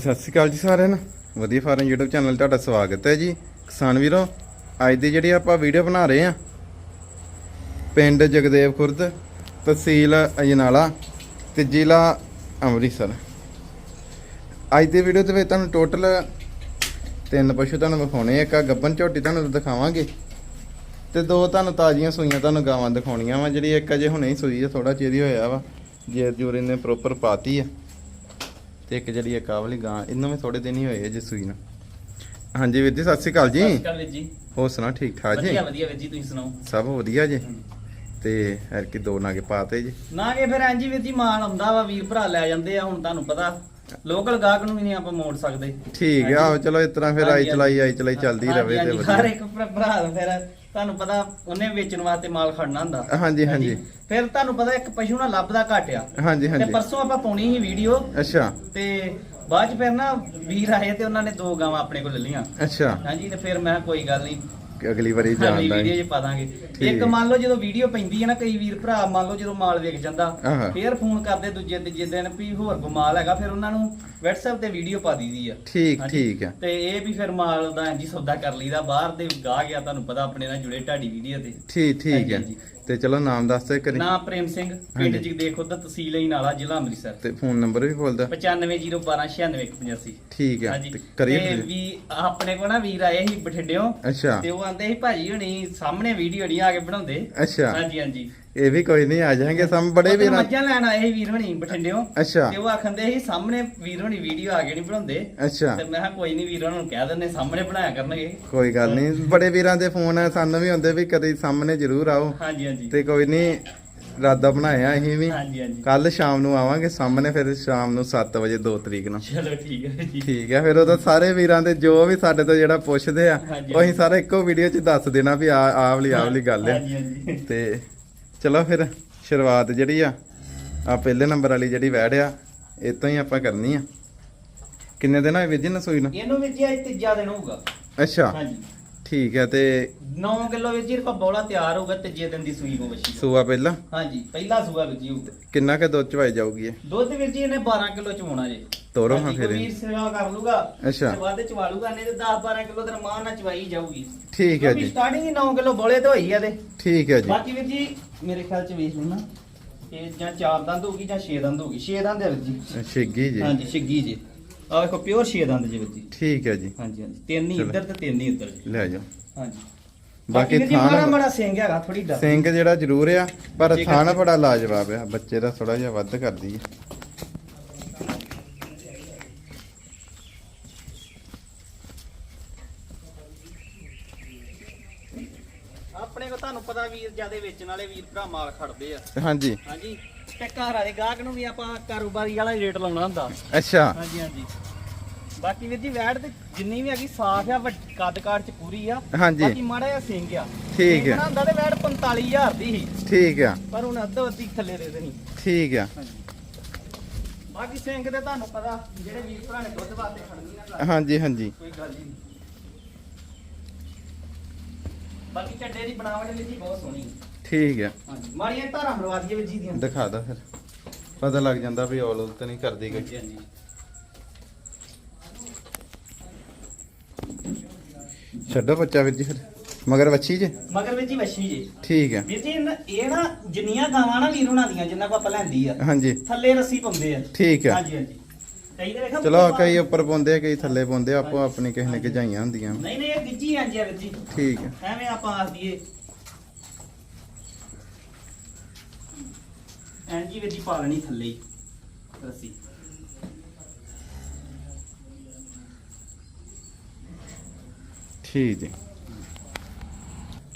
ਸਤਿ ਸ਼੍ਰੀ ਅਕਾਲ ਜੀ ਸਾਰਿਆਂ ਨੂੰ। ਵਧੀਆ ਫਾਰਮ YouTube ਚੈਨਲ ਤੁਹਾਡਾ ਸਵਾਗਤ ਹੈ ਜੀ। ਕਿਸਾਨ ਵੀਰੋ, ਅੱਜ ਦੀ ਜਿਹੜੀ ਆਪਾਂ ਵੀਡੀਓ ਬਣਾ ਰਹੇ ਆ ਪਿੰਡ ਜਗਦੇਵ ਖੁਰਦ, ਤਹਿਸੀਲ ਅਜਨਾਲਾ ਤੇ ਜ਼ਿਲ੍ਹਾ ਅੰਮ੍ਰਿਤਸਰ। ਅੱਜ ਦੀ ਵੀਡੀਓ ਦੇ ਵਿੱਚ ਤੁਹਾਨੂੰ ਟੋਟਲ ਤਿੰਨ ਪਸ਼ੂ ਤੁਹਾਨੂੰ ਵਿਖਾਉਣੇ ਆ, ਇੱਕ ਗੱਬਨ ਝੋਟੀ ਤੁਹਾਨੂੰ ਦਿਖਾਵਾਂਗੇ ਤੇ ਦੋ ਤੁਹਾਨੂੰ ਤਾਜ਼ੀਆਂ ਸੂਈਆਂ ਤੁਹਾਨੂੰ ਗਾਵਾਂ ਦਿਖਾਉਣੀਆਂ ਵਾ, ਜਿਹੜੀ ਇੱਕ ਅਜੇ ਹੁਣੇ ਹੀ ਸੂਈ ਆ ਥੋੜਾ ਚਿਰ ਹੋਇਆ ਵਾ ਜੇਰ ਜੂਰ ਇਹਨੇ ਪ੍ਰੋਪਰ ਪਾਤੀ ਆ। ਤੇ ਇੱਕ ਜਿਹੜੀ ਇੱਕ ਵਾਲੀ ਗਾਂ ਇਹਨੂੰ ਵੀ ਥੋੜੇ ਦਿਨ ਹੀ ਹੋਏ ਆ ਜੀ ਸੂਈ ਨੂੰ। ਹਾਂਜੀ ਵੀਰ ਜੀ ਸਤਿ ਸ਼੍ਰੀ ਅਕਾਲ ਸਤਿ ਜੀ ਸ਼੍ਰੀ ਅਕਾਲ ਵੀਰ ਜੀ। ਹੋਰ ਸੁਣਾ ਠੀਕ ਠਾਕ ਜੀ? ਵਧੀਆ ਵਧੀਆ ਵੀਰ ਜੀ ਤੁਸੀਂ ਸੁਣਾਓ? ਸਭ ਵਧੀਆ ਜੀ। ਤੇ ਹਰ ਕੀ ਦੋ ਨਾਗੇ ਪਾਤੇ ਜੀ। ਨਾ ਕਿ ਫਿਰ ਇੰਜੀ ਵੀਰ ਜੀ ਮਾਲ ਆਉਂਦਾ ਵਾ ਵੀਰ ਭਰਾ ਲੈ ਜਾਂਦੇ ਆ ਹੁਣ ਤੁਹਾਨੂੰ ਪਤਾ ਲੋਕਲ ਗਾਹਕ ਨੂੰ ਵੀ ਨਹੀਂ ਆਪਾਂ ਮੋੜ ਸਕਦੇ। ਠੀਕ ਆ ਚਲੋ ਇਸ ਤਰ੍ਹਾਂ ਫਿਰ ਆਈ ਹਾਂਜੀ, ਚਲਾਈ ਆਈ ਚਲਾਈ ਚੱਲਦੀ ਹਾਂਜੀ, ਰਵੇ ਤੇ ਹਾਂਜੀ, ਵਧੀਆ। ਹਰ ਇੱਕ ਭਰਾ- ਭਰਾ ਦਾ ਫਿਰ ਤੁਹਾਨੂੰ ਪਤਾ ਉਹਨੇ ਵੇਚਣ ਵਾਸਤੇ ਮਾਲ ਖੜਨਾ ਹੁੰਦਾ। ਹਾਂਜੀ, ਹਾਂਜੀ। ਫਿਰ ਤੁਹਾਨੂੰ ਪਤਾ ਇੱਕ ਪਸ਼ੂ ਨਾਲ ਲੱਭਦਾ ਘੱਟ ਆ ਹਾਂਜੀ। ਤੇ ਹਾਂਜੀ ਪਰਸੋਂ ਆਪਾਂ ਪਾਉਣੀ ਸੀ ਵੀਡੀਓ। ਅੱਛਾ। ਤੇ ਬਾਅਦ ਚ ਫਿਰ ਨਾ ਵੀਰ ਆਏ ਤੇ ਉਹਨਾਂ ਨੇ ਦੋ ਗਾਵਾਂ ਆਪਣੇ ਕੋਲ ਲੈ ਲਈਆਂ। ਅੱਛਾ। ਹਾਂਜੀ ਤੇ ਫਿਰ ਮੈਂ ਕੋਈ ਗੱਲ ਨਹੀਂ ਅਗਲੀ ਵਾਰੀ ਜਾਣ ਵੀਡੀਓ ਦਾਂਗੇ 'ਚ ਪਾ ਦਾਂਗੇ। ਇੱਕ। ਮੰਨ ਲਓ ਜਦੋਂ ਵੀਡੀਓ ਪੈਂਦੀ ਹੈ ਨਾ ਕਈ ਵੀਰ ਭਰਾ ਮੰਨ ਲਓ ਜਦੋਂ ਮਾਲ ਵਿਕ ਜਾਂਦਾ ਆਹਾ। ਫੇਰ ਫੋਨ ਕਰਦੇ ਦੂਜੇ ਤੀਜੇ ਦਿਨ ਵੀ ਹੋਰ ਕੋ ਮਾਲ ਹੈਗਾ ਫਿਰ ਉਹਨਾਂ ਨੂੰ WhatsApp ਤੇ ਵੀਡੀਓ ਪਾ ਦਈਦੀ ਆ। ਠੀਕ ਹਾਂਜੀ। ਠੀਕ ਆ ਤੇ ਇਹ ਵੀ ਫਿਰ ਮਾਲ ਦਾ ਇੰਜੀ ਸੌਦਾ ਕਰ ਲਈਦਾ ਬਾਹਰ ਦੇ ਗਾਹ ਗਿਆ ਤੁਹਾਨੂੰ ਪਤਾ ਆਪਣੇ ਨਾਲ ਜੁੜੇ ਢਾਡੀ ਵੀਡੀਓ ਤੇ। ਠੀਕ ਠੀਕ ਹਾਂਜੀ, ਹਾਂਜੀ। ਤੇ ਚਲੋ ਨਾਮ ਦੱਸ ਦਿਓ ਕਰੀ ਨਾਮ ਪ੍ਰੇਮ ਸਿੰਘ ਹਾਂਜੀ। ਪਿੰਡ ਜੀ ਦੇਖੋ ਤਾਂ ਤਹਿਸੀਲ ਹੀ ਨਾਲਾ ਜ਼ਿਲ੍ਹਾ ਅੰਮ੍ਰਿਤਸਰ। ਤੇ ਫੋਨ ਨੰਬਰ ਵੀ ਬੋਲ ਦਿਓ 9501296185 ਠੀਕ ਹੈ। ਹਾਂਜੀ। ਤੇ ਕਰੀਏ ਤੇ ਫਿਰ। ਵੀ ਆਪਣੇ ਕੋਲ ਨਾ ਵੀਰ ਆਏ ਸੀ ਬਠਿੰਡਿਓਂ। ਅੱਛਾ। ਤੇ ਉਹ ਆਂਦੇ ਸੀ ਭਾਜੀ ਹੁਣੀ ਸਾਹਮਣੇ ਵੀਡੀਓ ਨਹੀਂ ਆ ਕੇ ਬਣਾਉਂਦੇ। ਅੱਛਾ। ਹਾਂਜੀ ਹਾਂਜੀ। ਇਹ ਵੀ ਕੋਈ ਨਹੀਂ ਆ ਜਾਣਗੇ ਸਮ ਬੜੇ ਵੀਰਾਂ ਮੱਝਾਂ ਲੈਣ ਆਏ ਸੀ ਵੀਰ ਹਣੀ ਬਠਿੰਡਿਓਂ। ਅੱਛਾ। ਤੇ ਉਹ ਆਖੰਦੇ ਸੀ ਸਾਹਮਣੇ ਵੀਰ ਹਣੀ ਵੀਡੀਓ ਆ ਕੇ ਨਹੀਂ ਬਣਾਉਂਦੇ। ਅੱਛਾ। ਤੇ ਮੈਂ ਕਿਹਾ ਕੋਈ ਨਹੀਂ ਵੀਰਾਂ ਨੂੰ ਕਹਿ ਦਿੰਦੇ ਸਾਹਮਣੇ ਬਣਾਇਆ ਕਰਨਗੇ। ਕੋਈ ਗੱਲ ਨਹੀਂ ਬੜੇ ਵੀਰਾਂ ਦੇ ਫੋਨ ਸਾਨੂੰ ਵੀ ਹੁੰਦੇ ਵੀ ਕਦੇ ਸਾਹਮਣੇ ਜ਼ਰੂਰ ਆਓ। ਹਾਂਜੀ ਹਾਂਜੀ। ਤੇ ਕੋਈ ਨਹੀਂ ਰਾਦਾ ਬਣਾਇਆ ਅਸੀਂ ਵੀ। ਹਾਂਜੀ ਹਾਂਜੀ। ਕੱਲ ਸ਼ਾਮ ਨੂੰ ਆਵਾਂਗੇ ਸਾਹਮਣੇ ਫਿਰ ਸ਼ਾਮ ਨੂੰ 7 ਵਜੇ 2 ਤਰੀਕ ਨੂੰ। ਚਲੋ ਠੀਕ ਹੈ ਜੀ। ਠੀਕ ਹੈ ਫਿਰ ਉਹਦਾ ਸਾਰੇ ਵੀਰਾਂ ਦੇ ਜੋ ਵੀ ਸਾਡੇ ਤੋਂ ਜਿਹੜਾ ਪੁੱਛਦੇ ਆ। ਉਹ ਅਸੀਂ ਸਾਰਾ ਇੱਕੋ ਵੀਡੀਓ 'ਚ ਦੱਸ ਦੇਣਾ ਵੀ ਆ ਆਹ ਵਾਲੀ ਆਹ ਵਾਲੀ ਗੱਲ ਹਾਂਜੀ ਤੇ ਚਲੋ ਫਿਰ ਸ਼ੁਰੂਆਤ ਜਿਹੜੀ ਆ ਆ ਪਹਿਲੇ ਨੰਬਰ ਵਾਲੀ ਜਿਹੜੀ ਵੈੜ ਆ ਇਹ ਤੋਂ ਹੀ ਆਪਾਂ ਕਰਨੀ ਆ। ਕਿੰਨੇ ਦਿਨ ਹੋਏ ਵੀਰ ਜੀ ਨਸੂਈ ਨੂੰ? ਇਹਨੂੰ ਵਿੱਚ ਅੱਜ ਤੀਜਾ ਦਿਨ ਹੋਊਗਾ। ਅੱਛਾ। ਹਾਂਜੀ। ਠੀਕ ਹੈ ਤੇ 9 ਕਿਲੋ ਵਿੱਚ ਜੀ ਕੋ ਬੋਲਾ ਤਿਆਰ ਹੋਊਗਾ ਤੀਜੇ ਦਿਨ ਦੀ ਸੂਈ ਕੋ ਵਸ਼ੀ ਸੂਆ ਪਹਿਲਾਂ? ਹਾਂਜੀ ਪਹਿਲਾ ਸੂਆ ਵਿੱਚ ਜੀ ਹੋਊਗਾ ਕਿੰਨਾ ਕੁ ਦੁੱਧ ਚਵਾਈ ਜਾਊਗੀ ਇਹ? ਦੁੱਧ ਵਿੱਚ ਜੀ ਇਹਨੇ 12 ਕਿਲੋ ਚਵਾਉਣਾ ਜੀ। ਤੋਰੋ ਹਾਂ ਫਿਰ। ਵੀਰ ਸੇਵਾ ਕਰ ਲੂਗਾ ਅੱਛਾ। ਤੇ ਵੱਧ ਚਵਾ ਲੂਗਾ ਨਹੀਂ ਤੇ 10 12 ਕਿਲੋ ਤੇ ਮਾਂ ਨਾਲ ਚਵਾਈ ਜਾਊਗੀ। ਠੀਕ ਹੈ ਜੀ। ਸਟਾਰਟਿੰਗ ਹੀ 9 ਕਿਲੋ ਬੋਲੇ ਤੇ ਹੋਈ ਆ ਤੇ। ਠੀਕ ਹੈ ਜੀ। ਬਾਕੀ ਵੀਰ ਜੀ ਮੇਰੇ ਖਿਆਲ ਚ ਵੇਖ ਲੈਣਾ ਇਹ ਜਾਂ ਚਾਰ ਦੰਦ ਹੋਊਗੀ ਜਾਂ 6 ਦੰਦ ਹੋਊਗੀ। 6 ਦੰਦ ਹੈ ਵੀਰ ਜੀ। ਛਿੱਗੀ ਜੀ। ਹਾਂਜੀ ਛਿੱਗੀ ਜੀ। ਆ ਵੇਖੋ ਪਿਓਰ 6 ਦੰਦ ਜੀ ਜੀ ਠੀਕ ਹੈ ਜੀ। ਹਾਂਜੀ ਹਾਂਜੀ। ਤਿੰਨ ਹੀ। ਇੱਧਰ ਤੇ ਤਿੰਨ ਹੀ ਇੱਧਰ ਜੀ। ਲੈ ਜਾਓ। ਹਾਂਜੀ। ਬਾਕੀ ਥਾਣ- ਮਾੜਾ ਮਾੜਾ ਸਿੰਘ ਹੈਗਾ ਥੋੜੀ ਡਰ ਸਿੰਘ ਜਿਹੜਾ ਜ਼ਰੂਰ ਆ ਪਰ। ਥਾਣਾ ਬੜਾ ਲਾਜਵਾਬ ਆ ਬੱਚੇ ਦਾ ਥੋੜਾ ਜਿਹਾ ਵੱਧ ਕਰਦੀ ਹੈ ਆਪਣੇ ਕੋ ਤੁਹਾਨੂੰ ਪਤਾ ਵੀਰ ਜਿਆਦੇ ਵੇਚਣ ਵਾਲੇ ਵੀਰ ਭਰਾ ਮਾਲ ਖੜਦੇ ਆ। ਹਾਂਜੀ। ਹਾਂਜੀ। ਤੇ ਘਰ ਵਾਲੇ ਗਾਹਕ ਨੂੰ ਵੀ ਆਪਾਂ ਕਾਰੋਬਾਰੀ ਵਾਲਾ ਹੀ ਰੇਟ ਲਾਉਣਾ ਹੁੰਦਾ। ਅੱਛਾ। ਹਾਂਜੀ ਹਾਂਜੀ। ਬਾਕੀ ਵੀਰ ਜੀ ਵੈਟ ਤੇ ਜਿੰਨੀ ਵੀ ਹੈਗੀ ਸਾਫ਼ ਆ ਵੱਡ- ਕੱਦ ਕਾਠ ਚ ਪੂਰੀ ਆ। ਹਾਂਜੀ। ਬਾਕੀ ਮਾੜਾ ਜਿਹਾ ਸਿੰਘ ਆ। ਠੀਕ ਸਿੰਘ ਹੈ। ਨਾ ਹੁੰਦਾ ਤੇ ਵੈਟ 45000 ਦੀ ਸੀ। ਠੀਕ ਆ। ਪਰ ਹੁਣ ਅੱਧੋ ਅੱਧੀ ਥੱਲੇ ਦੇ ਦੇਣੀ। ਠੀਕ ਆ। ਬਾਕੀ ਸਿੰਘ ਤੇ ਤੁਹਾਨੂੰ ਪਤਾ ਜਿਹੜੇ ਵੀਰ ਭਰਾ ਨੇ ਦੁੱਧ ਵਾਸਤੇ ਖੜਨੀ ਨਾ ਹਾਂਜੀ ਹਾਂਜੀ। ਕੋਈ ਗੱਲ ਹੀ ਨਹੀਂ। ਬਾਕੀ ਚੱਡੇ ਦੀ ਬਣਾਵਟ ਵੀ ਜੀ ਬਹੁਤ ਸੋਹਣੀ। ਹੈ। ਠੀਕ ਆ ਹਾਂਜੀ ਮਾੜੀਆਂ ਧਾਰਾਂ ਮਰਵਾ ਦਈਏ ਜੀ ਦੀਆਂ ਦਿਖਾ ਦੋ ਫਿਰ। ਪਤਾ ਲੱਗ ਜਾਂਦਾ ਵੀ ਔਲ ਉਲ ਤਾਂ ਨਹੀਂ ਕਰਦੀ ਹਾਂਜੀ ਹਾਂਜੀ। ਛੱਡੋ ਬੱਚਾ ਵੀਰ ਜੀ ਫਿਰ। ਮਗਰ ਵੱਛੀ ਜੇ? ਮਗਰ ਵੀਰ ਜੀ ਵਸ਼ੀ ਜੀ। ਠੀਕ ਆ ਵੀਰ ਜੀ ਇਹਨਾਂ- ਇਹ ਨਾ ਜਿੰਨੀਆਂ ਗਾਵਾਂ ਨਾ ਵੀਰ ਉਹਨਾਂ ਦੀਆਂ ਜਿੰਨਾ ਕੋ ਆਪਾਂ ਲੈਂਦੀ ਆ ਹਾਂਜੀ। ਥੱਲੇ ਰੱਸੀ ਪਾਉਂਦੇ ਆ। ਠੀਕ ਆ। ਹਾਂਜੀ ਹਾਂਜੀ। ਕਈ ਦੇ ਵੇਖੋ ਚਲੋ ਕਈ ਉੱਪਰ ਪਾਉਂਦੇ ਆ ਕਈ ਥੱਲੇ ਪਾਉਂਦੇ ਆ ਆਪੋ ਆਪਣੀ ਕਿਸੇ ਨੇ ਗਜਾਈਆਂ ਹੁੰਦੀਆਂ। ਨਹੀਂ ਨਹੀਂ ਇਹ ਗਿੱਜੀ ਆਂਜੀ ਆ ਵੀਰ ਜੀ। ਠੀਕ ਐਵੇਂ ਆਪਾਂ ਆਖ ਦਈਏ। ਵੀਰ ਜੀ ਪਾ ਲੈਣੀ ਥੱਲੇ ਹੀ ਰੱਸੀ। ਠੀਕ ਜੀ।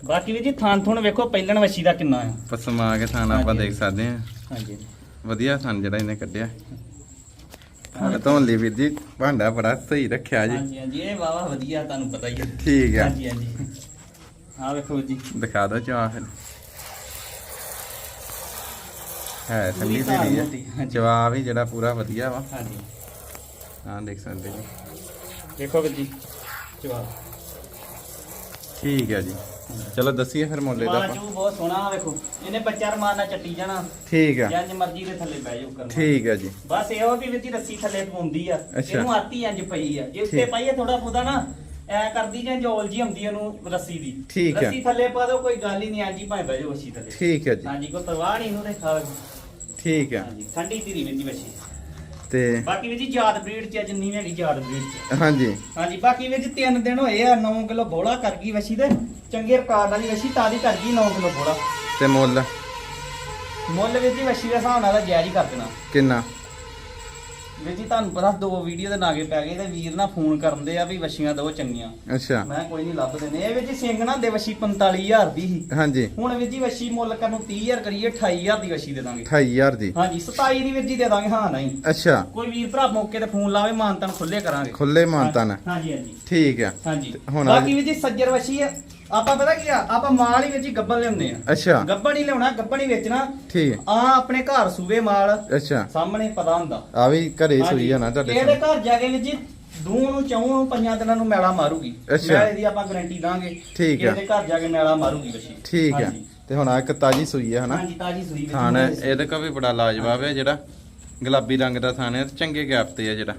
ਬਾਕੀ ਵੀਰ ਜੀ ਥਾਂ ਥੁਣ ਵੇਖੋ ਪਹਿਲਣ ਵਸ਼ੀ ਦਾ ਕਿੰਨਾ ਆ। ਪਸਮਾ ਕੇ ਥਾਣਾ ਆਪਾਂ। ਦੇਖ ਸਕਦੇ ਆ ਹਾਂਜੀ। ਵਧੀਆ ਥਣ ਜਿਹੜਾ ਇਹਨੇ ਕੱਢਿਆ। ਹਾਂ ਧੋਣ ਲਈ ਵੀਰ ਜੀ ਭਾਂਡਾ ਬੜਾ ਸਹੀ ਰੱਖਿਆ ਜੀ। ਹਾਂਜੀ ਹਾਂਜੀ ਇਹ ਵਾਵਾ ਵਧੀਆ ਤੁਹਾਨੂੰ ਪਤਾ ਹੀ ਹੈ ਠੀਕ ਆ। ਹਾਂਜੀ ਹਾਂਜੀ। ਆ ਵੇਖੋ ਜੀ। ਦਿਖਾ ਦੋ ਚਾਹ ਫਿਰ ਹੈ ਠੰਡੀ ਮੋਟੀ, ਹੈ। ਜਵਾਬ ਵੀ ਜਿਹੜਾ ਪੂਰਾ ਵਧੀਆ ਵਾ। ਹਾਂਜੀ। ਹਾਂ ਦੇਖ ਸਕਦੇ ਜੀ। ਦੇਖੋ ਵੀਰ ਜੀ ਜਵਾਬ। ਠੀਕ ਹੈ ਜੀ। ਚਲੋ ਦੱਸੀਏ ਫਿਰ ਮੁੱਲ ਇਹਦਾ ਮਾਂ ਆਪਾਂ। ਚੂ ਬਹੁਤ ਸੋਹਣਾ ਆ ਵੇਖੋ ਇਹਨੇ ਬੱਚਾ ਰਮਾਨਾ ਚੱਟੀ ਜਾਣਾ। ਠੀਕ ਆ ਜੰਜ ਮਰਜ਼ੀ ਦੇ ਥੱਲੇ ਬਹਿ ਜਾਓ ਕਰਨਾ ਠੀਕ ਹੈ ਜੀ। ਬਸ ਇਹੋ ਵੀ ਵਿੱਚ ਰੱਸੀ ਥੱਲੇ ਪਾਉਂਦੀ ਆ। ਇਹਨੂੰ ਆਤੀ ਇੰਜ ਪਈ ਆ। ਜੇ ਉੱਤੇ। ਪਾਈਏ ਥੋੜਾ ਬੋਦਾ ਨਾ ਐ ਕਰਦੀ ਜਾਂ ਜੋਲ ਜੀ ਹੁੰਦੀ ਉਹਨੂੰ ਰੱਸੀ ਦੀ। ਠੀਕ ਹੈ। ਰੱਸੀ ਥੱਲੇ ਪਾ ਦਿਓ ਕੋਈ ਗੱਲ ਹੀ ਨਹੀਂ ਹਾਂਜੀ ਭਾਵੇਂ ਬਹਿ ਜਾਓ ਅੱਛੀ ਥੱਲੇ। ਠੀਕ ਹੈ ਜੀ। ਹਾਂਜੀ ਕੋਈ ਪਰਵਾਹ ਨਹੀਂ ਇਹਨੂੰ ਤੇ ਖਾ ਠੀਕ ਹੈ ਹਾਂਜੀ ਠੰਡੀ ਧੀਰੀ ਵਿੱਚ ਬੱਚੀ ਤੇ ਬਾਕੀ ਵਿੱਚ ਯਾਦ ਬਰੀਡ ਚ ਜਿੰਨੀ ਵੀ ਹੈਗੀ ਯਾਦ ਬਰੀਡ ਚ। ਹਾਂਜੀ। ਹਾਂਜੀ ਬਾਕੀ ਵਿੱਚ 3 ਦਿਨ ਹੋਏ ਆ 9 ਕਿਲੋ ਬੋਲਾ ਕਰ ਗਈ ਵਸ਼ੀ ਦੇ ਚੰਗੇ ਰਕਾਰ ਵਾਲੀ ਵਸ਼ੀ ਤਾਦੀ ਕਰ ਗਈ 9 ਕਿਲੋ ਬੋਲਾ ਤੇ ਮੁੱਲ? ਮੁੱਲ ਵਿੱਚ ਜੀ ਵਸ਼ੀ ਦੇ ਹਿਸਾਬ ਨਾਲ ਤਾਂ ਜਾਇਜ਼ ਹੀ ਕਰ ਦੇਣਾ। ਕਿੰਨਾ? ਵੀਰ ਜੀ ਤੁਹਾਨੂੰ ਪਤਾ ਦੋ ਵੀਡੀਓ ਦੇ ਨਾਗੇ ਪੈ ਗਏ ਤੇ ਵੀਰ ਨਾ ਫੋਨ ਕਰਨ ਦੇ ਆ ਵੀ ਵਸ਼ੀਆਂ ਦੋ ਚੰਗੀਆਂ। ਅੱਛਾ। ਮੈਂ ਕੋਈ ਨਹੀਂ ਲੱਭਦੇ ਨੇ ਇਹ ਵੀਰ ਜੀ ਸਿੰਘ ਨਾ ਦੇ ਵਸ਼ੀ 45000 ਦੀ ਸੀ। ਹਾਂਜੀ। ਹੁਣ ਵੀਰ ਜੀ ਵਸ਼ੀ ਮੁੱਲ ਕਰਨ ਨੂੰ 30000 ਕਰੀਏ 28000 ਦੀ ਵਸ਼ੀ ਦੇ ਦਾਂਗੇ। 28000 ਦੀ। ਹਾਂਜੀ 27 ਦੀ ਵੀਰ ਜੀ ਦੇ ਦਾਂਗੇ। ਹਾਂ ਨਹੀਂ। ਅੱਛਾ। ਕੋਈ ਵੀਰ ਭਰਾ ਮੌਕੇ ਤੇ ਫੋਨ ਲਾਵੇ ਮਾਨਤਨ ਖੁੱਲੇ ਕਰਾਂਗੇ। ਖੁੱਲੇ ਮਾਨਤਨ। ਹਾਂਜੀ ਹਾਂਜੀ। ਠੀਕ ਆ। ਹਾਂਜੀ। ਹੁਣ ਬਾਕੀ ਵੀਰ ਜੀ ਸੱਜਰ ਵਸ਼ੀ ਆ। ਆਪਾਂ ਪਤਾ ਕੀ ਆ? ਆਪਾਂ ਮਾਲ ਹੀ ਵਿੱਚ ਹੀ ਗੱਬਣ ਲਿਆਉਂਦੇ ਆ। ਅੱਛਾ। ਗੱਬਣ ਹੀ ਲਿਆਉਣਾ ਗੱਬਣ ਹੀ ਵੇਚਣਾ। ਠੀਕ। ਆ ਆਪਣੇ ਘਰ ਸੂਵੇ ਮਾਲ ਅੱਛਾ। ਸਾਹਮਣੇ ਪਤਾ ਹੁੰਦਾ। ਆ ਵੀ ਘਰੇ ਹੀ ਸੂਈ ਨਾ ਤੁਹਾਡੇ ਇਹਦੇ। ਘਰ ਜਾ ਕੇ ਵੀ ਜੀ ਦੂਹ ਨੂੰ ਚੌਂ ਨੂੰ ਪੰਜਾਂ ਦਿਨਾਂ ਨੂੰ ਮੈਲਾ ਮਾਰੂਗੀ। ਅੱਛਾ। ਮੈਲੇ ਦੀ ਆਪਾਂ ਗਾਰੰਟੀ ਦਾਂਗੇ ਠੀਕ ਆ। ਇਹਦੇ ਘਰ ਜਾ ਕੇ ਮੈਲਾ ਮਾਰੂਗੀ ਬੱਚੀ। ਠੀਕ ਹਾਂਜੀ। ਤੇ ਹੁਣ ਆ ਇੱਕ ਤਾਜੀ ਸੂਈ ਆ ਹਨਾ? ਹਾਂਜੀ ਤਾਜੀ ਸੂਈ ਵਿੱਚ ਥਾਣ ਹੁੰਦੀ ਹੈ। ਇਹਦੇ ਕੋ ਵੀ ਬੜਾ ਲਾਜਵਾਬ ਹੈ ਜਿਹੜਾ। ਗੁਲਾਬੀ ਰੰਗ ਦਾ ਥਾਣ ਹੈ ਤੇ ਚੰਗੇ ਗੈਪ ਤੇ ਆ ਜਿਹੜਾ।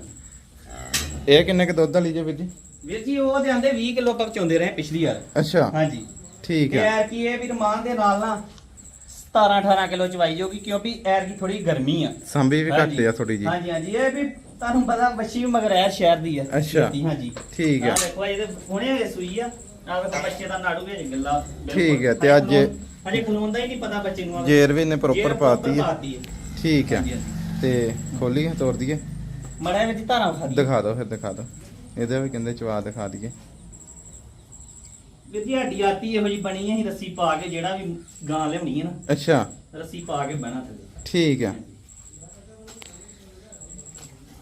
ਇਹ ਕਿੰਨੇ ਕ ਦੁੱਧ ਵਾਲੀ ਜੇ ਵੀਰ ਜੀ? ਵੀਰ ਜੀ ਉਹ ਦੇ ਆਂਦੇ 20 ਕਿਲੋ ਤੱਕ ਚੋਂਦੇ ਰਹੇ ਪਿਛਲੀ ਵਾਰ। ਅੱਛਾ। ਹਾਂਜੀ। ਠੀਕ ਆ। ਐਰ ਕੀ ਇਹ ਵੀ ਰਮਾਨ ਦੇ ਨਾਲ ਨਾ 17 18 ਕਿਲੋ ਚਵਾਈ ਜਾਊਗੀ ਕਿਉਂਕਿ ਐਰ ਕੀ ਥੋੜੀ ਗਰਮੀ ਆ। ਸੰਭੀ ਵੀ ਘੱਟ। ਆ ਥੋੜੀ ਜੀ। ਹਾਂਜੀ ਹਾਂਜੀ। ਇਹ ਵੀ ਤੁਹਾਨੂੰ ਪਤਾ ਬੱਚੀ ਵੀ ਮਗਰ ਐਰ ਸ਼ਹਿਰ ਦੀ ਆ ਅੱਛਾ। ਹਾਂਜੀ। ਠੀਕ ਆ। ਆਹ ਦੇਖੋ ਇਹਦੇ ਹੁਣੇ ਹੋਏ ਸੂਈ ਆ। ਵੇਖੋ ਬੱਚੇ ਦਾ ਨਾੜੂ ਵਿੱਚ ਗੱਲਾ। ਠੀਕ ਹੈ, ਤੇ ਅੱਜ- ਹਜੇ ਖਲੋਂਦਾ ਹੀ ਨਹੀਂ ਪਤਾ ਬੱਚੇ ਨੂੰ ਜੇਰ ਵੀ ਨੇ ਪ੍ਰੋਪਰ ਪਾਤੀ ਹੈ ਹੈ ਠੀਕ ਹਾਂਜੀ। ਤੇ ਖੋਲੀ ਤੋੜ ਦਈਏ। ਮੜਾ ਵਿੱਚ ਧਾਰਾ ਖਾ ਦੀ ਦਿਖਾ ਦਿਓ ਫਿਰ ਦਿਖਾ ਦਿਓ। ਇਹਦੇ ਵੀ ਕਹਿੰਦੇ ਚਵਾ ਦਿਖਾ ਦਈਏ। ਵੀਰ ਜੀ ਹੱਡੀ ਆਤੀ ਇਹੋ ਜੀ ਬਣੀ ਹੈ ਰੱਸੀ ਪਾ ਕੇ ਜਿਹੜਾ ਵੀ ਗਾਂ ਲਿਆਉਣੀ ਹੈ ਨਾ ਅੱਛਾ। ਰੱਸੀ ਪਾ ਕੇ ਬਹਿਣਾ ਥੱਲੇ। ਠੀਕ ਆ।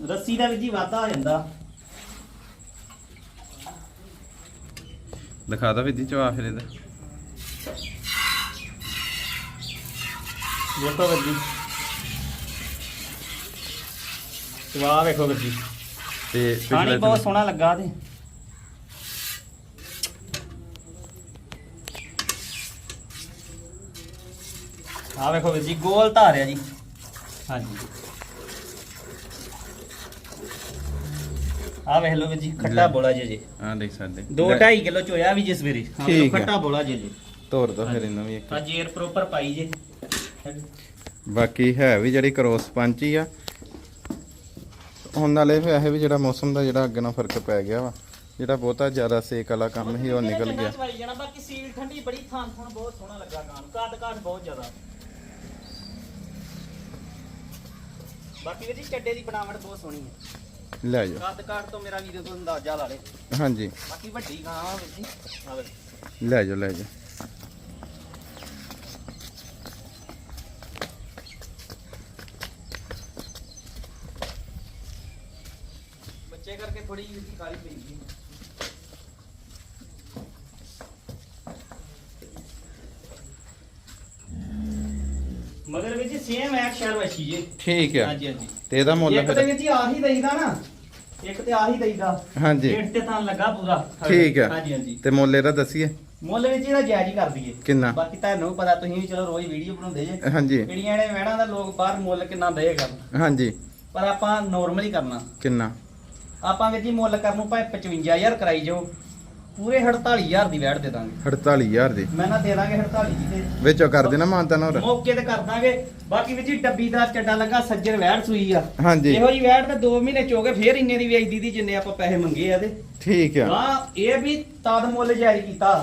ਰੱਸੀ ਦਾ ਵੀ ਜੀ ਵਾਧਾ ਹੋ ਜਾਂਦਾ। ਦਿਖਾ ਦਿਓ ਵੀ ਚਵਾ ਫਿਰ ਇਹਦਾ। ਵੇਖੋ ਵੀਰ ਜੀ। ਸਵਾਹ ਵੇਖੋ ਵੀਰ ਜੀ। ਤੇ ਪਾਣੀ ਬਹੁਤ ਸੋਹਣਾ ਲੱਗਾ ਤੇ। ਆ ਵੇਖੋ ਵੀਰ ਜੀ ਗੋਲ ਧਾਰਿਆ ਜੀ। ਹਾਂਜੀ। ਆ ਵੇਖ ਲਓ ਵੀਰ ਜੀ ਖੱਟਾ ਬੋਲਾ ਜੇ ਜੀ ਆ ਦੇਖ ਸਕਦੇ। 2 2.5 ਕਿਲੋ ਚ ਹੋਇਆ ਵੀ ਜਿਸ ਵੇਰੇ। ਵੇਖ ਹੈ। ਖੱਟਾ ਬੋਲਾ ਜੇ ਜੀ ਤੋੜ ਦੋ ਫਿਰ ਇਹਨੂੰ ਵੀ ਇੱਕ। ਆ ਜੇਰ ਪ੍ਰੋਪਰ ਪਾਈ ਜੇ। ਬਾਕੀ ਹੈ ਵੀ ਜਿਹੜੀ ਕ੍ਰੋਸ ਪੰਚ ਹੀ ਆ ਹੁਣ ਨਾਲੇ ਵੈਸੇ ਵੀ ਜਿਹੜਾ ਮੌਸਮ ਦਾ ਜਿਹੜਾ ਅੱਗੇ ਨਾਲ ਫ਼ਰਕ ਪੈ ਗਿਆ ਵਾ ਜਿਹੜਾ ਬਹੁਤਾ ਜ਼ਿਆਦਾ ਸੇਕ ਵਾਲਾ ਕੰਮ ਸੀ ਉਹ ਨਿਕਲ ਗਿਆ। ਚਵਾਈ ਜਾਣਾ ਬਾਕੀ ਸੀਲ ਠੰਡੀ ਬੜੀ ਥਾਂ ਥਣ ਬਹੁਤ ਸੋਹਣਾ ਲੱਗਾ ਕਾਂ ਨੂੰ ਕੱਦ ਕੱਦ ਬਹੁਤ ਜ਼ਿਆਦਾ। ਬਾਕੀ ਵੀਰ ਜੀ ਚੱਡੇ ਦੀ ਬਣਾਵਟ ਬਹੁਤ ਸੋਹਣੀ ਹੈ। ਲੈ ਜਾਓ। ਕੱਦ ਕੱਦ ਤੋਂ ਮੇਰਾ ਵੀਰੇ ਤੋਂ ਅੰਦਾਜ਼ਾ ਲਾ ਲੇ। ਹਾਂਜੀ। ਬਾਕੀ ਵੱਡੀ ਗਾਂ ਆ ਵੀਰ ਜੀ। ਆ ਲੈ ਜਾਓ ਲੈ ਜਾਓ। ਬੱਚੇ ਕਰਕੇ ਥੋੜੀ ਜਿਹੀ ਕਾਲੀ ਪੈਂਦੀ ਹੈ। ਮਗਰ ਜੀ ਸੇਮ ਐਕ ਸ਼ਹਿਰ ਵਸ਼ੀ ਜੇ। ਠੀਕ ਆ। ਹਾਂਜੀ ਹਾਂਜੀ। ਤੇ ਇਹਦਾ ਮੁੱਲ ਇੱਕ ਤੇ ਫਿਰ? ਵੀਰ ਜੀ ਆਹੀ ਦਈਦਾ ਨਾ ਇੱਕ ਤੇ ਆਹੀ ਦਈਦਾ। ਹਾਂਜੀ। ਰੇਟ ਤੇ ਤਾਂ ਲੱਗਾ ਪੂਰਾ। ਠੀਕ ਹੈ। ਹਾਂਜੀ ਹਾਂਜੀ। ਤੇ ਮੁੱਲ ਇਹਦਾ ਦੱਸੀਏ? ਮੁੱਲ ਵਿੱਚ ਇਹਦਾ ਜਾਇਜ਼ ਹੀ ਕਰ ਦਈਏ। ਕਿੰਨਾ? ਬਾਕੀ ਤੁਹਾਨੂੰ ਵੀ ਪਤਾ ਤੁਸੀਂ ਵੀ ਚਲੋ ਰੋਜ਼ ਵੀਡੀਓ ਬਣਾਉਂਦੇ ਜੇ। ਹਾਂਜੀ। ਜਿਹੜੀਆਂ ਨੇ ਵਹਿਣਾਂ ਦਾ ਲੋਕ ਬਾਹਰ ਮੁੱਲ ਕਿੰਨਾ ਦੇ ਕਰਨ ਹਾਂਜੀ। ਪਰ ਆਪਾਂ ਨਾਰਮਲ ਹੀ ਕਰਨਾ। ਕਿੰਨਾ? ਆਪਾਂ ਵੀਰ ਜੀ ਮੁੱਲ ਕਰਨ ਨੂੰ ਭਾਵੇਂ 55000 ਕਰਾਈ ਜਾਓ ਪੂਰੇ 48000 ਦੀ ਵੈਟ ਦੇ ਦਾਂਗੇ। 48000 ਦੀ? ਮੈਂ ਨਾ ਦੇ ਦਾਂਗੇ 48 ਦੀ ਤੇ। ਵਿੱਚੋਂ ਕਰ ਦੇਣਾ ਮਾਨਤਾ ਨਾ ਹੋਰ? ਮੌਕੇ ਤੇ ਕਰ ਦਾਂਗੇ। ਬਾਕੀ ਵਿੱਚ ਹੀ ਡੱਬੀਦਾਰ ਚੱਡਾ ਲੱਗਾ ਸੱਜਰ ਵੈਟ ਸੂਈ ਆ। ਹਾਂਜੀ। ਇਹੋ ਜੀ ਵੈਟ ਤੇ 2 ਮਹੀਨੇ ਚੋਗੇ ਫੇਰ ਇੰਨੇ ਦੀ ਵੇਚਦੀ ਦੀ ਜਿੰਨੇ ਆਪਾਂ ਪੈਸੇ ਮੰਗੇ ਆ ਤੇ ਠੀਕ ਆ। ਹਾਂ ਇਹ ਵੀ ਤਦ ਮੁੱਲ ਜਾਰੀ ਕੀਤਾ।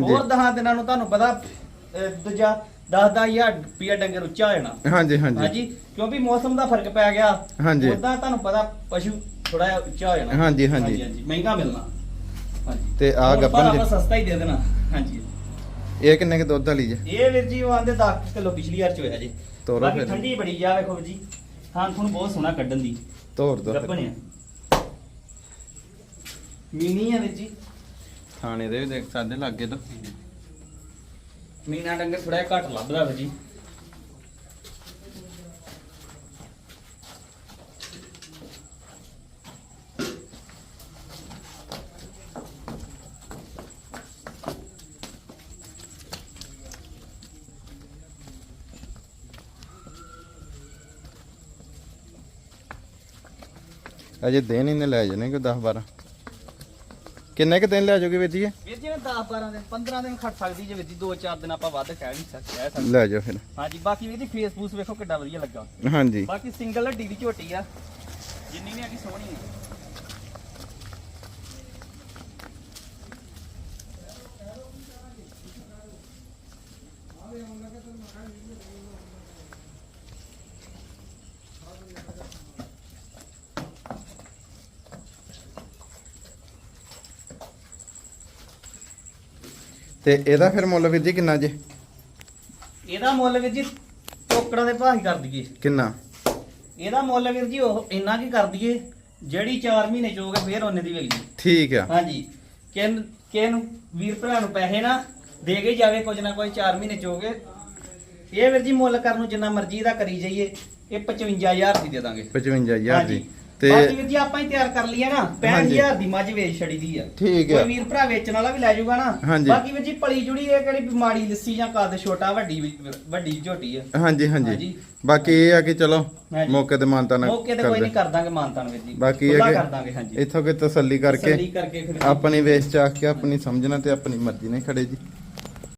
ਹੋਰ ਦਹਾਂ ਦਿਨਾਂ ਨੂੰ ਤੁਹਾਨੂੰ ਪਤਾ ਦੂਜਾ 10-10000 ਰੁਪਿਆ ਡੰਗਰ ਉੱਚਾ ਹੋ ਜਾਣਾ। ਹਾਂਜੀ ਹਾਂਜੀ। ਹਾਂਜੀ ਕਿਉਂਕਿ ਮੌਸਮ ਦਾ ਫ਼ਰਕ ਪੈ ਗਿਆ। ਹਾਂਜੀ। ਉਦਾਂ ਤੁਹਾਨੂੰ ਪਤਾ ਪਸ਼ੂ ਥੋੜਾ ਜਿਹਾ ਉੱਚਾ ਹੋ ਜਾਣਾ। ਹਾਂਜੀ, ਹਾਂਜੀ। ਮਹਿੰਗਾ ਮਿਲਣਾ। ਹਾਂਜੀ। ਤੇ ਆ ਹੋਰ ਆਪਾਂ ਜੀ। ਸਸਤਾ ਹੀ ਦੇ ਦੇਣਾ। ਹਾਂਜੀ। ਇਹ ਕਿੰਨੇ ਕੁ ਦੁੱਧ ਵਾਲੀ ਜੇ? ਇਹ ਵੀਰ ਜੀ ਉਹ ਆਂਦੇ 10 ਕਿਲੋ ਪਿਛਲੀ ਵਾਰ ਚ ਹੋਇਆ ਜੀ। ਤੋਰੋ ਬਾਕੀ ਫਿਰ। ਠੰਡੀ ਬੜੀ ਜਾ ਵੇਖੋ ਵੀਰ ਜੀ। ਹਾਂ ਤੁਹਾਨੂੰ ਬਹੁਤ ਸੋਹਣਾ ਕੱਢਣ ਦੀ। ਤੋੜ ਦੋ। ਫਿਰ ਆ। ਮੀਨੀ ਆ ਵੀਰ ਜੀ। ਥਾਣੇ ਦੇ ਵੀ ਦੇਖ ਸਕਦੇ ਲੱਗੇ ਤੋਂ। ਮੀਨਾ ਡੰਗਰ ਥੋੜਾ ਜਿਹਾ ਘੱਟ ਲੱਭਦਾ ਵੀਰ ਜੀ। ਅਜੇ ਦਿਨ ਹੀ ਨੇ ਲੈ ਜਾਣੇ ਕੋਈ 10 12 ਕਿੰਨੇ ਕ ਦਿਨ ਲੈ ਜਾਓਗੇ ਵੀਰ ਜੀ ਇਹ? ਵੀਰ ਜੀ ਨੇ 10 12 ਦਿਨ 15 ਦਿਨ ਖੜ ਸਕਦੀ ਜੇ ਵੀਰ ਜੀ 2-4 ਦਿਨ ਆਪਾਂ ਵੱਧ ਕਹਿ ਨਹੀਂ ਸਕਦੇ ਕਹਿ ਸਕਦੇ। ਲੈ ਜਾਓ ਫਿਰ। ਹਾਂਜੀ ਬਾਕੀ ਵੀਰ ਜੀ ਫੇਸਬੁੱਕ ਵੇਖੋ ਕਿੱਡਾ ਵਧੀਆ ਲੱਗਾ। ਹਾਂਜੀ। ਬਾਕੀ ਸਿੰਗਲ ਦੀ ਝੋਟੀ ਆ। ਜਿੰਨੀ ਵੀ ਹੈਗੀ ਸੋਹਣੀ ਹੈ ਤੇ ਇਹਦਾ ਫਿਰ ਮੁੱਲ ਵੀਰ ਜੀ ਕਿੰਨਾ ਜੇ? ਇਹਦਾ ਮੁੱਲ ਵੀਰ ਜੀ ਟੋਕੜਾਂ ਦੇ ਭਾਅ ਹੀ ਕਰ ਦਈਏ। ਕਿੰਨਾ? ਇਹਦਾ ਮੁੱਲ ਵੀਰ ਜੀ ਉਹ ਇੰਨਾ ਕੀ ਕਰ ਦਈਏ ਜਿਹੜੀ 4 ਮਹੀਨੇ ਚੋਗੇ ਫੇਰ ਉਹਨੇ ਦੀ ਵੇਗੀ ਠੀਕ ਆ। ਹਾਂਜੀ। ਕਿਨ ਕਿਨ ਵੀਰ ਭਰਾ ਨੂੰ ਪੈਸੇ ਨਾ ਦੇ ਕੇ ਜਾਵੇ ਕੁਝ ਨਾ ਕੋਈ 4 ਮਹੀਨੇ ਚੋਗੇ ਇਹ ਵੀਰ ਜੀ ਮੁੱਲ ਕਰਨ ਨੂੰ ਜਿੰਨਾ ਮਰਜ਼ੀ ਦਾ ਕਰੀ ਜਾਈਏ ਇਹ 55000 ਦੀ ਦੇ ਦਾਂਗੇ। 55000 ਦੀ। ਤੇ ਬਾਕੀ ਵੀਰ ਜੀ ਆਪਾਂ ਹੀ ਤਿਆਰ ਕਰ ਲਈਏ ਨਾ। ਹਾਂਜੀ। 65000 ਦੀ ਮੱਝ ਵੇਚ ਛੜੀ ਦੀ ਆ। ਠੀਕ ਆ। ਕੋਈ ਵੀਰ ਭਰਾ ਵੇਚਣ ਵਾਲਾ ਵੀ ਲੈ ਜਾਊਗਾ ਨਾ। ਬਾਕੀ ਵੀਰ ਜੀ ਪਲੀ ਜੁੜੀ ਇਹ ਕਿਹੜੀ ਬਿਮਾਰੀ ਲੱਸੀ ਜਾਂ ਕੱਦ ਛੋਟਾ ਵੱਡੀ ਵੱਡੀ ਝੋਟੀ ਆ। ਹਾਂਜੀ ਹਾਂਜੀ। ਬਾਕੀ ਇਹ ਆ ਕਿ ਚਲੋ। ਮੌਕੇ ਤੇ ਮਾਨਤਾ ਨਾ ਮੌਕੇ ਤੇ ਕੋਈ ਨਹੀਂ ਕਰ ਦਾਂਗੇ ਮਾਨਤਾਨ ਵੀਰ ਜੀ। ਬਾਕੀ ਇਹ ਕਿ ਕਰ ਦਾਂਗੇ ਹਾਂਜੀ। ਇੱਥੋਂ ਕੋਈ ਤਸੱਲੀ ਕਰਕੇ ਤਸੱਲੀ ਕਰਕੇ ਫਿਰ ਆਪਣੀ ਵੇਚ ਚਾਖ ਕੇ ਆਪਣੀ ਸਮਝਣਾ ਤੇ ਆਪਣੀ ਮਰਜ਼ੀ ਨਾਲ ਖੜੇ ਜੀ।